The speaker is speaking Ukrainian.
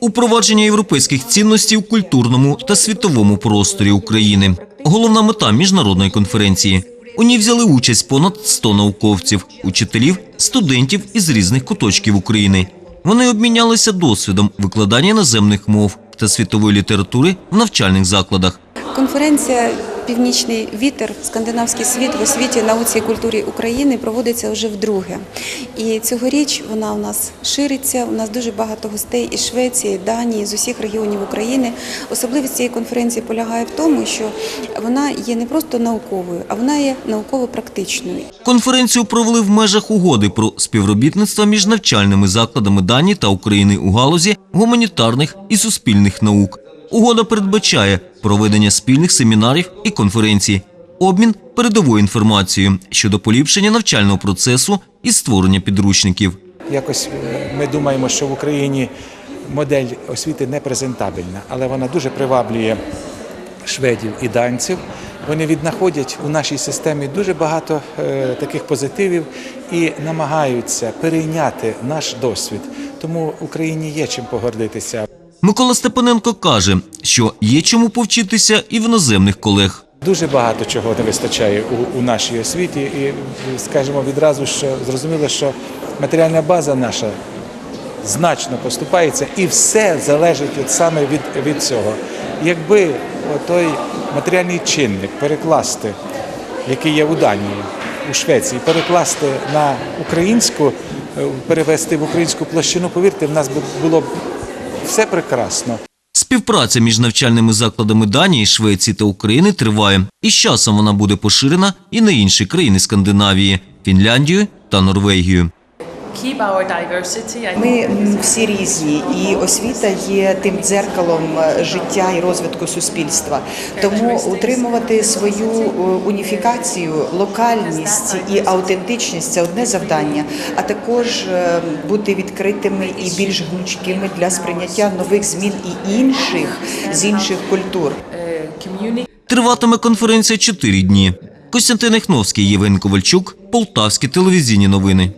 упровадження європейських цінностей у культурному та світовому просторі України. Головна мета міжнародної конференції. У ній взяли участь понад 100 науковців, учителів, студентів із різних куточків України. Вони обмінялися досвідом викладання іноземних мов та світової літератури в навчальних закладах. Конференція Північний вітер, скандинавський світ в освіті, науці і культурі України проводиться вже вдруге. І цьогоріч вона у нас шириться. У нас дуже багато гостей із Швеції, Данії, з усіх регіонів України. Особливість цієї конференції полягає в тому, що вона є не просто науковою, а вона є науково-практичною. Конференцію провели в межах угоди про співробітництво між навчальними закладами Данії та України у галузі гуманітарних і суспільних наук. Угода передбачає проведення спільних семінарів і конференцій, обмін передовою інформацією щодо поліпшення навчального процесу і створення підручників. Якось е, ми думаємо, що в Україні модель освіти не презентабельна, але вона дуже приваблює шведів і данців. Вони віднаходять у нашій системі дуже багато е, таких позитивів і намагаються перейняти наш досвід. Тому Україні є чим погордитися. Микола Степаненко каже, що є чому повчитися і в іноземних колег. Дуже багато чого не вистачає у, у нашій освіті, і скажімо відразу, що зрозуміло, що матеріальна база наша значно поступається, і все залежить от саме від, від цього. Якби той матеріальний чинник перекласти, який є у Данії, у Швеції, перекласти на українську, е, перевести в українську площину, повірте, в нас було б все прекрасно. Співпраця між навчальними закладами Данії, Швеції та України триває, і з часом вона буде поширена і на інші країни Скандинавії Фінляндію та Норвегію. Keep our diversity. Ми всі різні, і освіта є тим дзеркалом е, життя і розвитку суспільства. Тому утримувати свою е, уніфікацію, локальність і аутентичність це одне завдання, а також е, бути відкритими і більш гнучкими для сприйняття нових змін і інших з інших культур. uh. Триватиме конференція чотири дні. Костянтин Ехновський, Євген Ковальчук, Полтавські телевізійні новини.